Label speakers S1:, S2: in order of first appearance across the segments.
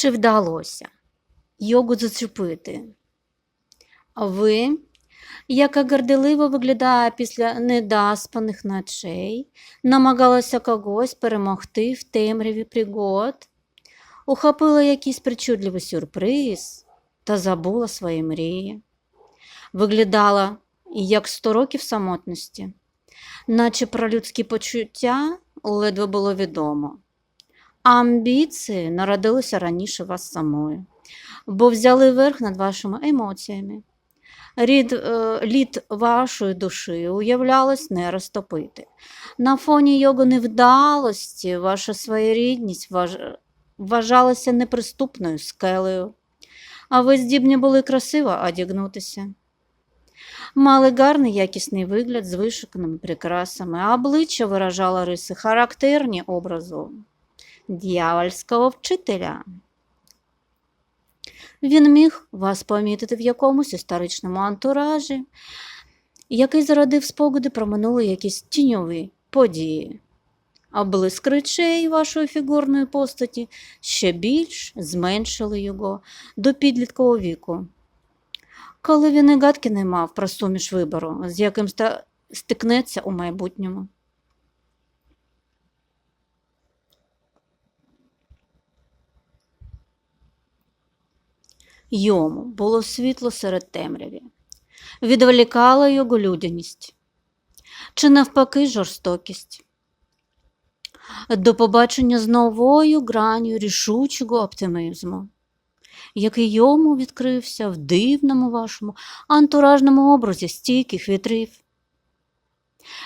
S1: Чи вдалося йогу зачепити? А ви, яка горделиво виглядає після недаспаних ночей, намагалася когось перемогти в темряві пригод, ухопила якийсь причудливий сюрприз та забула свої мрії. Виглядала як сто років самотності, наче про людські почуття ледве було відомо. Амбіції народилися раніше вас самої, бо взяли верх над вашими емоціями. Рід, е, лід вашої душі уявлялось не розтопити. На фоні його невдалості ваша своєрідність важ... вважалася неприступною скелею, а ви здібні були красиво одягнутися. Мали гарний якісний вигляд з вишуканими прикрасами, а обличчя виражало риси характерні образу дьявольського вчителя. Він міг вас помітити в якомусь історичному антуражі, який зародив спогади про минулі якісь тіньові події. А блиск речей вашої фігурної постаті ще більш зменшили його до підліткового віку. Коли він і гадки не мав про суміш вибору, з яким стикнеться у майбутньому. Йому було світло серед темряві, відволікала його людяність, чи навпаки жорстокість. До побачення з новою гранью рішучого оптимізму, який йому відкрився в дивному вашому антуражному образі стійких вітрів,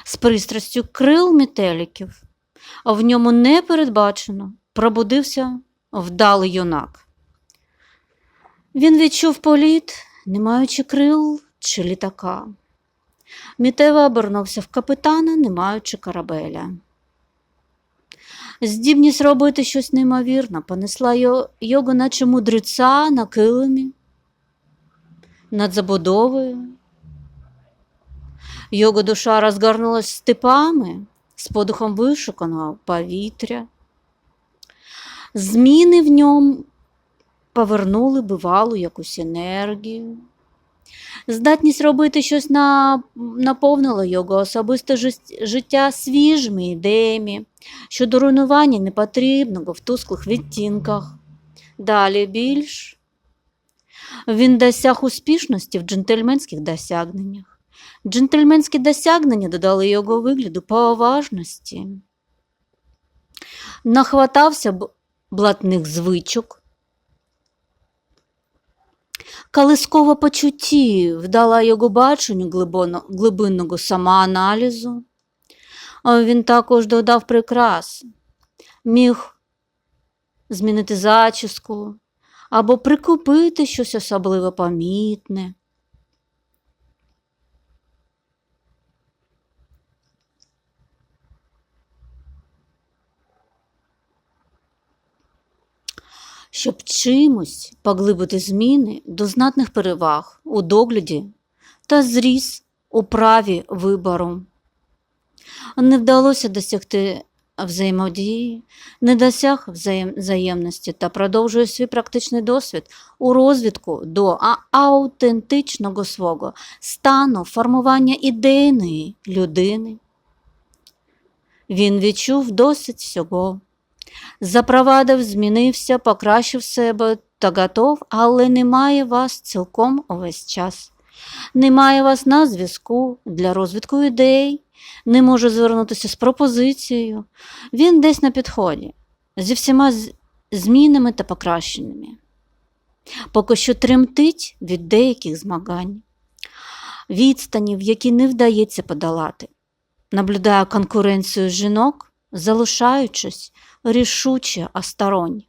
S1: з пристрастю крил метеликів, а в ньому непередбачено пробудився вдалий юнак. Він відчув політ, не маючи крил чи літака. Мітево обернувся в капітана, не маючи корабеля. Здібність робити щось неймовірне понесла його, наче мудреця на килимі, над забудовою. Його душа розгорнулась степами з подухом вишуканого повітря. Зміни в ньому повернули бивалу якусь енергію. Здатність робити щось на... наповнила його особисте життя свіжими ідеями щодо руйнування непотрібного в тусклих відтінках. Далі більш він досяг успішності в джентльменських досягненнях. Джентльменські досягнення додали його вигляду поважності. Нахватався блатних звичок. Калискова почутті вдала його баченню глибинного самоаналізу. Він також додав прикрас, міг змінити зачіску або прикупити щось особливо помітне. Щоб чимось поглибити зміни до знатних переваг у догляді та зріс у праві вибору. Не вдалося досягти взаємодії, не досяг взаєм- взаємності та продовжує свій практичний досвід у розвідку до аутентичного свого стану формування ідейної людини. Він відчув досить всього. Запровадив, змінився, покращив себе та готов, але немає вас цілком увесь час. Немає вас на зв'язку для розвитку ідей, не може звернутися з пропозицією. Він десь на підході, зі всіма змінами та покращеннями. Поки що тремтить від деяких змагань, відстанів, які не вдається подолати. Наблюдає конкуренцію жінок, залишаючись рішуче осторонь.